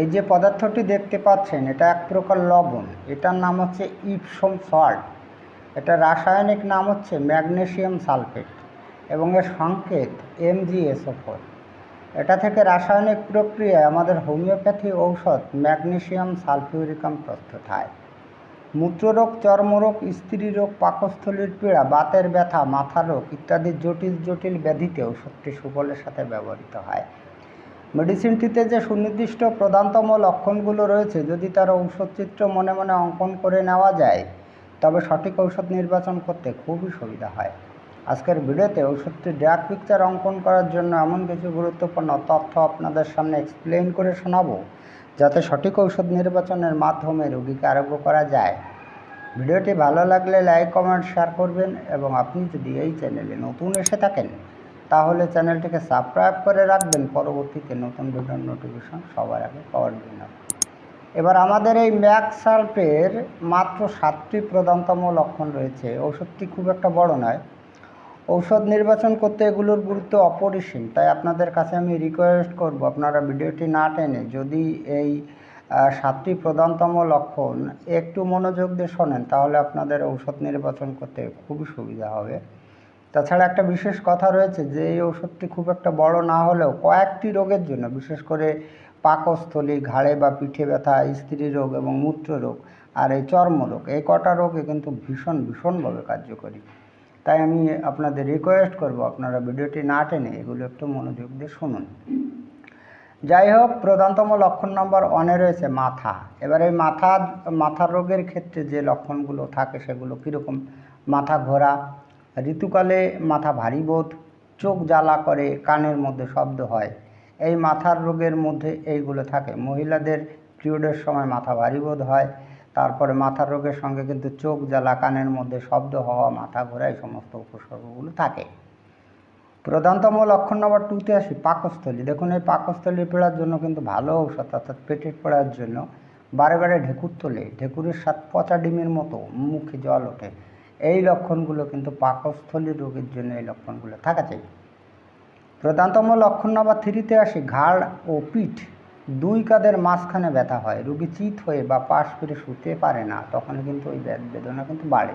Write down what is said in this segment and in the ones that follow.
এই যে পদার্থটি দেখতে পাচ্ছেন, এটা এক প্রকার লবণ। এটার নাম হচ্ছে ইপসম সল্ট। এটা রাসায়নিক নাম হচ্ছে ম্যাগনেশিয়াম সালফেট এবং এর সংকেত এমজিএসও ফোর। এটা থেকে রাসায়নিক প্রক্রিয়ায় আমাদের হোমিওপ্যাথি ঔষধ ম্যাগনেশিয়াম সালফিউরিকাম প্রস্তুত হয় মূত্ররোগ, চর্মরোগ স্ত্রী রোগ পাকস্থলীর পীড়া, বাতের ব্যথা মাথা রোগ ইত্যাদি জটিল জটিল ব্যাধিতে ওষুধটি সুফলের সাথে ব্যবহৃত হয়। মেডিসিনটিতে যে সুনির্দিষ্ট প্রধানতম লক্ষণগুলো রয়েছে, যদি তার ঔষধচিত্র মনে মনে অঙ্কন করে নেওয়া যায়, তবে সঠিক ঔষধ নির্বাচন করতে খুবই সুবিধা হয়। আজকের ভিডিওতে ওষুধটির ড্রাগ পিকচার অঙ্কন করার জন্য এমন কিছু গুরুত্বপূর্ণ তথ্য আপনাদের সামনে এক্সপ্লেন করে শোনাবো, যাতে সঠিক ঔষধ নির্বাচনের মাধ্যমে রোগীকে আরোগ্য করা যায়। ভিডিওটি ভালো লাগলে লাইক কমেন্ট শেয়ার করবেন এবং আপনি যদি এই চ্যানেলে নতুন এসে থাকেন তাহলে চ্যানেলটিকে সাবস্ক্রাইব করে রাখবেন। পরবর্তীতে নতুন ভিডিওর নোটিফিকেশন সবার আগে পাওয়ার জন্য। এবার আমাদের এই ম্যাকসাল্পের মাত্র সাতটি প্রধানতম লক্ষণ রয়েছে। ওষুধটি খুব একটা বড় নয়। ঔষধ নির্বাচন করতে এগুলোর গুরুত্ব অপরিসীম। তাই আপনাদের কাছে আমি রিকোয়েস্ট করব, আপনারা ভিডিওটি না টেনে যদি এই সাতটি প্রধানতম লক্ষণ একটু মনোযোগ দিয়ে শোনেন, তাহলে আপনাদের ঔষধ নির্বাচন করতে খুবই সুবিধা হবে। তাছাড়া একটা বিশেষ কথা রয়েছে যে, এই ওষুধটি খুব একটা বড় না হলেও কয়েকটি রোগের জন্য, বিশেষ করে পাকস্থলী, ঘাড়ে বা পিঠে ব্যথা, স্ত্রী রোগ এবং মূত্র রোগ আর এই চর্মরোগ এই কটা রোগে কিন্তু ভীষণ, ভীষণভাবে কার্যকরী। তাই আমি আপনাদের রিকোয়েস্ট করব আপনারা ভিডিওটি না টেনে এগুলো একটু মনোযোগ দিয়ে শুনুন। যাই হোক, প্রধানতম লক্ষণ নম্বর ওয়ানে রয়েছে মাথা। এবার এই মাথা মাথার রোগের ক্ষেত্রে যে লক্ষণগুলো থাকে সেগুলো কীরকম? মাথা ঘোরা ঋতুকালে মাথা ভারী বোধ, চোখ জ্বালা করে, কানের মধ্যে শব্দ হয়। এই মাথার রোগের মধ্যে এইগুলো থাকে। মহিলাদের পিরিয়ডের সময় মাথা ভারী বোধ হয়, তারপরে মাথার রোগের সঙ্গে কিন্তু চোখ জ্বালা, কানের মধ্যে শব্দ হওয়া, মাথা ঘোরা, এই সমস্ত উপসর্গগুলো থাকে। প্রধানতম লক্ষণ নম্বর টুতে আসি, পাকস্থলী। দেখুন, এই পাকস্থলী পীড়ার জন্য কিন্তু ভালো ঔষধ, অর্থাৎ পেটের পীড়ার জন্য। বারে বারে ঢেকুর তোলে। ঢেকুরের স্বাদ পচা ডিমের মতো, মুখে জল ওঠে। লক্ষণগুলো কিন্তু পাকস্থলী রোগের জন্য এই লক্ষণগুলো থাকা চাই। প্রধানতম লক্ষণ নম্বর থ্রিতে আসি ঘাড় ও পিঠ। দুই কাদের মাঝখানে ব্যথা হয়, রুগী চিত হয়ে বা পাশ ফিরে শুতে পারে না, তখন কিন্তু ওই বেদনা কিন্তু বাড়ে।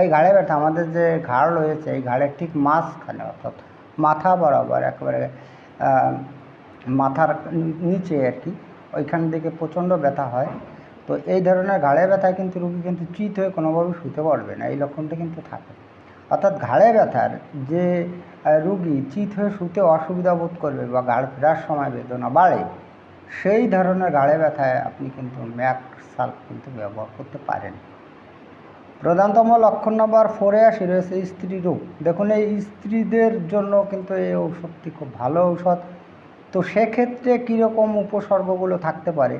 এই ঘাড়ে ব্যথা, আমাদের যে ঘাড় রয়েছে, এই ঘাড়ের ঠিক মাঝখানে অর্থাৎ মাথা বরাবর একেবারে মাথার নিচে আর কি, ওইখান থেকে প্রচণ্ড ব্যথা হয়। তো এই ধরনের ঘাড়ে ব্যথায় কিন্তু রুগী কিন্তু চিত হয়ে কোনোভাবে শুতে পারবে না, এই লক্ষণটা কিন্তু থাকে। অর্থাৎ ঘাড়ে ব্যথার যে রুগী চিত হয়ে শুতে অসুবিধা বোধ করবে বা ঘাড় ফেরার সময় বেদনা বাড়ে, সেই ধরনের ঘাড়ে ব্যথায় আপনি কিন্তু ম্যাক সাল্ফ কিন্তু ব্যবহার করতে পারেন। প্রধানতম লক্ষণ নম্বর ফোরে আসি, রয়েছে স্ত্রী রোগ। দেখুন, এই স্ত্রীদের জন্য কিন্তু এই ঔষধটি খুব ভালো ঔষধ। তো সেক্ষেত্রে কীরকম উপসর্গগুলো থাকতে পারে?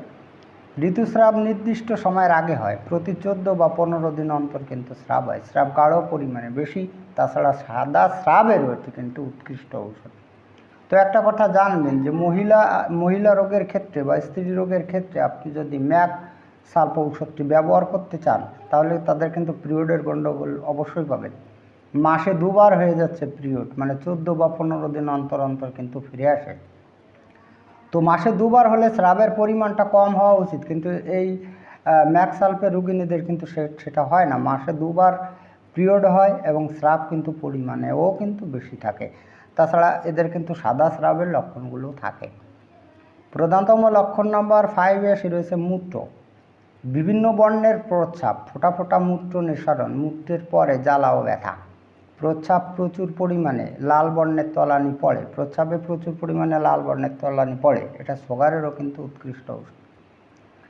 ঋতুস্রাব নির্দিষ্ট সময়ের আগে হয়, প্রতি চোদ্দ বা পনেরো দিন অন্তর কিন্তু স্রাব হয়। স্রাব গাঢ় পরিমাণে বেশি, তাছাড়া সাদা স্রাবেরও এটি কিন্তু উৎকৃষ্ট ঔষধ। তো একটা কথা জানবেন যে মহিলা মহিলা রোগের ক্ষেত্রে বা স্ত্রী রোগের ক্ষেত্রে আপনি যদি ম্যাক সাল্প ঔষধটি ব্যবহার করতে চান, তাহলে তাদের কিন্তু পিরিয়ডের গণ্ডগোল অবশ্যই পাবেন। মাসে দুবার হয়ে যাচ্ছে পিরিয়ড মানে চোদ্দ বা পনেরো দিন অন্তর অন্তর কিন্তু ফিরে আসে। তো মাসে দুবার হলে স্রাবের পরিমাণটা কম হওয়া উচিত। কিন্তু এই ম্যাকসাল্পের রুগিনীদের কিন্তু সেটা হয় না। মাসে দুবার পিরিয়ড হয় এবং স্রাব কিন্তু পরিমাণেও কিন্তু বেশি থাকে। তাছাড়া এদের কিন্তু সাদা স্রাবের লক্ষণগুলো থাকে। প্রধানতম লক্ষণ নাম্বার ফাইভে এসে রয়েছে মূত্র। বিভিন্ন বর্ণের প্রস্রাব, ফোটা ফোটা মূত্র নিঃসরণ, মূত্রের পরে জ্বালা ও ব্যথা। প্রস্রাব প্রচুর পরিমাণে লাল বর্ণের তলানি পড়ে। প্রস্রাবে প্রচুর পরিমাণে লাল বর্ণের তলানি পড়ে। এটা সুগারেরও কিন্তু উৎকৃষ্ট ঔষধ।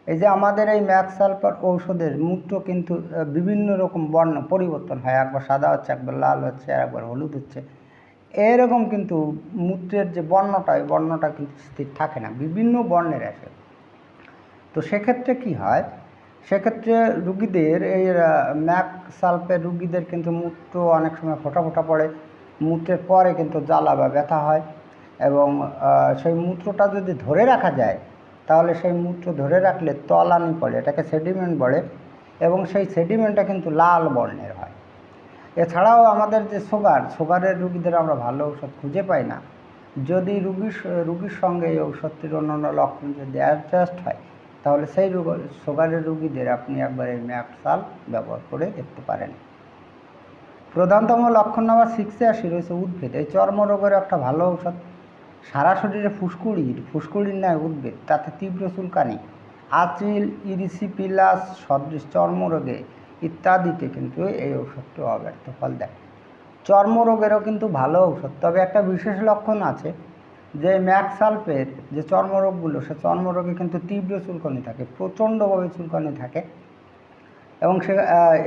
এই যে আমাদের এই ম্যাক্সালপার ঔষধের মূত্র কিন্তু বিভিন্ন রকম বর্ণ পরিবর্তন হয়। একবার সাদা হচ্ছে, একবার লাল হচ্ছে একবার হলুদ হচ্ছে। এরকম কিন্তু মূত্রের যে বর্ণটা ওই বর্ণটা কিন্তু স্থির থাকে না। বিভিন্ন বর্ণের আসে। তো সেক্ষেত্রে কি হয় সেক্ষেত্রে রুগীদের, এই ম্যাক সালফের রুগীদের কিন্তু মূত্র অনেক সময় ফোটা ফোটা পড়ে। মূত্রের পরে কিন্তু জ্বালা বা ব্যথা হয় এবং সেই মূত্রটা যদি ধরে রাখা যায়, তাহলে সেই মূত্র ধরে রাখলে তলানি পড়ে, এটাকে সেডিমেন্ট বলে এবং সেই সেডিমেন্টটা কিন্তু লাল বর্ণের হয়। এছাড়াও আমাদের যে সুগার, সুগারের রুগীদের আমরা ভালো ওষুধ খুঁজে পাই না। যদি রুগীর রুগীর সঙ্গে এই ঔষধটির অন্যান্য লক্ষণ যদি অ্যাডজাস্ট হয় তাহলে সেই রোগ, সুগারের রুগীদের আপনি একবার এই ম্যাকসাল ব্যবহার করে দেখতে পারেন। প্রধানতম লক্ষণ নাম্বার সিক্সে আসি, রয়েছে উদ্ভিদ। এই চর্মরোগের একটা ভালো ঔষধ। সারা শরীরে ফুসকুড়ির ফুসকুড়ির ন্যায় উদ্ভিদ, তাতে তীব্র চুলকানি, আচিল, ইরিসিপিলাস, সদৃশ চর্মরোগে ইত্যাদিতে কিন্তু এই ঔষধটি অব্যর্থ ফল দেয়। চর্মরোগেরও কিন্তু ভালো ঔষধ। তবে একটা বিশেষ লক্ষণ আছে যে ম্যাকসালফের যে চর্মরোগগুলো, সে চর্মরোগে কিন্তু তীব্র চুলকানি থাকে, প্রচণ্ডভাবে চুলকানি থাকে এবং সে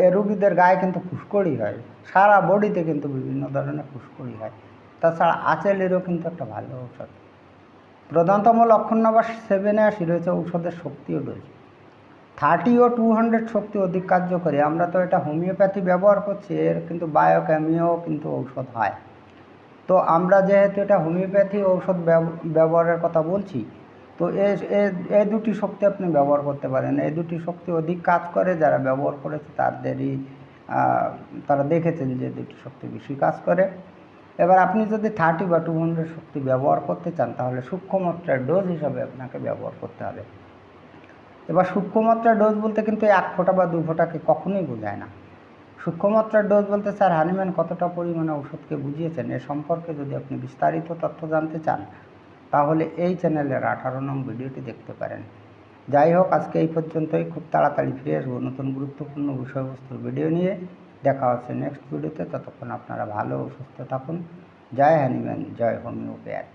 এ রুগীদের গায়ে কিন্তু ফুসকড়ি হয়, সারা বডিতে কিন্তু বিভিন্ন ধরনের ফুসকড়ি হয়। তাছাড়া আচেলেরও কিন্তু একটা ভালো ঔষধ। প্রধানতম লক্ষণ নাম্বার সেভেনে আসি, রয়েছে ঔষধের শক্তি ও ডোজ থার্টি ও টু হান্ড্রেড শক্তি অধিক কার্যকরী। আমরা তো এটা হোমিওপ্যাথি ব্যবহার করছি, এর কিন্তু বায়োক্যামিও কিন্তু ঔষধ হয়। তো আমরা যেহেতু এটা হোমিওপ্যাথি ঔষধ ব্যব- ব্যবহারের কথা বলছি, তো এই দুটি শক্তি আপনি ব্যবহার করতে পারেন। এই দুটি শক্তি অধিক কাজ করে, যারা ব্যবহার করেছে তাদেরই তারা দেখেছেন যে দুটি শক্তি বেশি কাজ করে। এবার আপনি যদি থার্টি বা টু হান্ড্রেড শক্তি ব্যবহার করতে চান, তাহলে সূক্ষ্মমাত্রার ডোজ হিসাবে আপনাকে ব্যবহার করতে হবে। এবার সূক্ষ্মমাত্রার ডোজ বলতে কিন্তু এক ফোঁটা বা দু ফোঁটাকে কখনোই বোঝায় না। সূক্ষ্মমাত্রার ডোজ বলতে স্যার হানিম্যান কতটা পরিমাণে ওষুধকে বুঝিয়েছেন? এ সম্পর্কে যদি আপনি বিস্তারিত তথ্য জানতে চান, তাহলে এই চ্যানেলের আঠারো নং ভিডিওটি দেখতে পারেন। যাই হোক, আজকে এই পর্যন্তই। খুব তাড়াতাড়ি ফিরে আসব নতুন গুরুত্বপূর্ণ বিষয়বস্তুর ভিডিও নিয়ে। দেখা হচ্ছে নেক্সট ভিডিওতে ততক্ষণ আপনারা ভালো ও সুস্থ থাকুন। জয় হ্যানিম্যান জয় হোমিওপ্যাথ